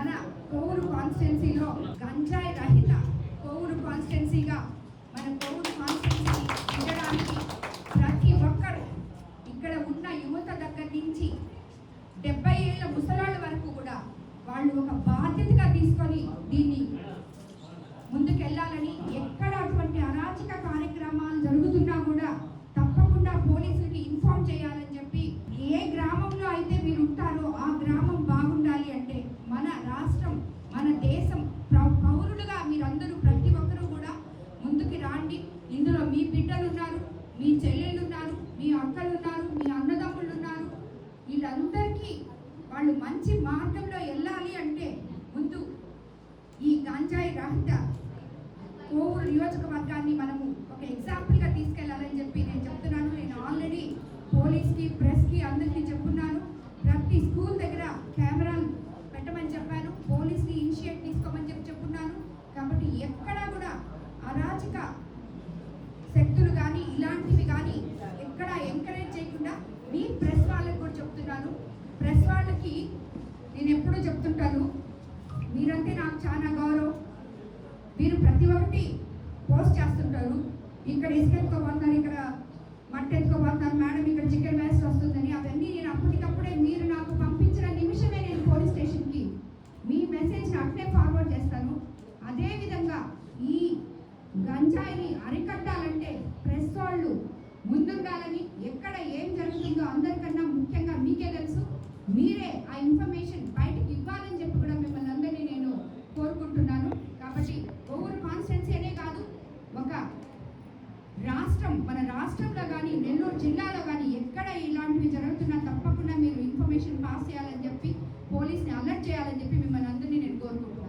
మన కోవూరు కాన్స్టిట్యున్సీలో గంజాయి రహిత కోవూరు కాన్స్టిట్యున్సీగా మన కోవూరు కాన్స్టిట్యున్సీ ఉండడానికి ప్రతి ఒక్కరు ఇక్కడ ఉన్న యువత దగ్గర నుంచి డెబ్బై ఏళ్ళ ముసలాళ్ళ వరకు కూడా వాళ్ళు ఒక బాధ్యతగా తీసుకొని దీన్ని ముందుకెళ్ళాలని ఎక్కడ అటువంటి అరాచక కార్యక్రమాలు జరుగుతున్నా కూడా తప్పకుండా పోలీసులకి ఇన్ఫార్మ్ చేయాలని చెప్పి ఏ గ్రామంలో అయితే మీరు ఉంటారో ఆ గ్రామం బాగుండాలి అంటే మన రాష్ట్రం మన దేశం పౌ- పౌరులుగా మీరందరూ ప్రతి ఒక్కరూ కూడా ముందుకు రాండి ఇందులో మీ బిడ్డలు ఉన్నారు మీ చెల్లెళ్ళు ఉన్నారు మీ అక్కలు ఉన్నారు మీ అన్నదమ్ముళ్ళు ఉన్నారు. వీళ్ళందరికీ వాళ్ళు మంచి మార్గంలో వెళ్ళాలి అంటే ముందు ఈ గంజాయి రహిత కోవూరు నియోజకవర్గాన్ని మనము ఒక ఎగ్జాంపుల్గా తీసుకెళ్ళాలని చెప్పి నేను చెప్తున్నాను. నేను ఆల్రెడీ పోలీస్కి ప్రెస్కి అందరికీ చెప్పున్నాను. ప్రతి స్కూల్ దగ్గర కెమెరాలు పెట్టమని చెప్పాను. పోలీస్ని ఇనిషియేట్ తీసుకోమని చెప్పి చెప్పున్నాను. కాబట్టి ఎక్కడా కూడా అరాచక శక్తులు కానీ ఇలాంటివి కానీ ఎక్కడ ఎంకరేజ్ చేయకుండా మీ ప్రెస్ వాళ్ళకి కూడా చెప్తున్నాను. ప్రెస్ వాళ్ళకి నేను ఎప్పుడూ చెప్తుంటాను. మీరంటే నాకు చాలా గౌరవం. మీరు ప్రతి ఒక్కటి పోస్ట్ చేస్తుంటారు. ఇక్కడ ఇసుక ఎత్తుకోబోతున్నారు ఇక్కడ మట్టి ఎత్తుకోబోతున్నారు మేడం ఇక్కడ చికెన్ వేస్ట్ వస్తుందని అవన్నీ నేను అప్పటికప్పుడే మీరు నాకు పంపించిన నిమిషమే నేను పోలీస్ స్టేషన్కి మీ మెసేజ్ని అట్లే ఫార్వర్డ్ చేస్తాను. అదేవిధంగా ఈ గంజాయిని అరికట్టాలంటే ప్రెస్ వాళ్ళు ముందుండాలని ఎక్కడ ఏం జరుగుతుందో అందరికన్నా ముఖ్యంగా మీకే తెలుసు. మీరే ఆ ఇన్ఫర్మేషన్ బయటకు ఇవ్వాలని చెప్పి కూడా మిమ్మల్ని అందరినీ నేను కోరుకుంటున్నాను. కాబట్టి ఓవర్ కాన్స్టెన్సీ అనే కాదు ఒక రాష్ట్రం మన రాష్ట్రంలో కానీ నెల్లూరు జిల్లాలో కానీ ఎక్కడ ఇలాంటివి జరుగుతున్నా తప్పకుండా మీరు ఇన్ఫర్మేషన్ పాస్ చేయాలని చెప్పి పోలీస్ని అలర్ట్ చేయాలని చెప్పి మిమ్మల్ని నందని నేను కోరుకుంటున్నాను.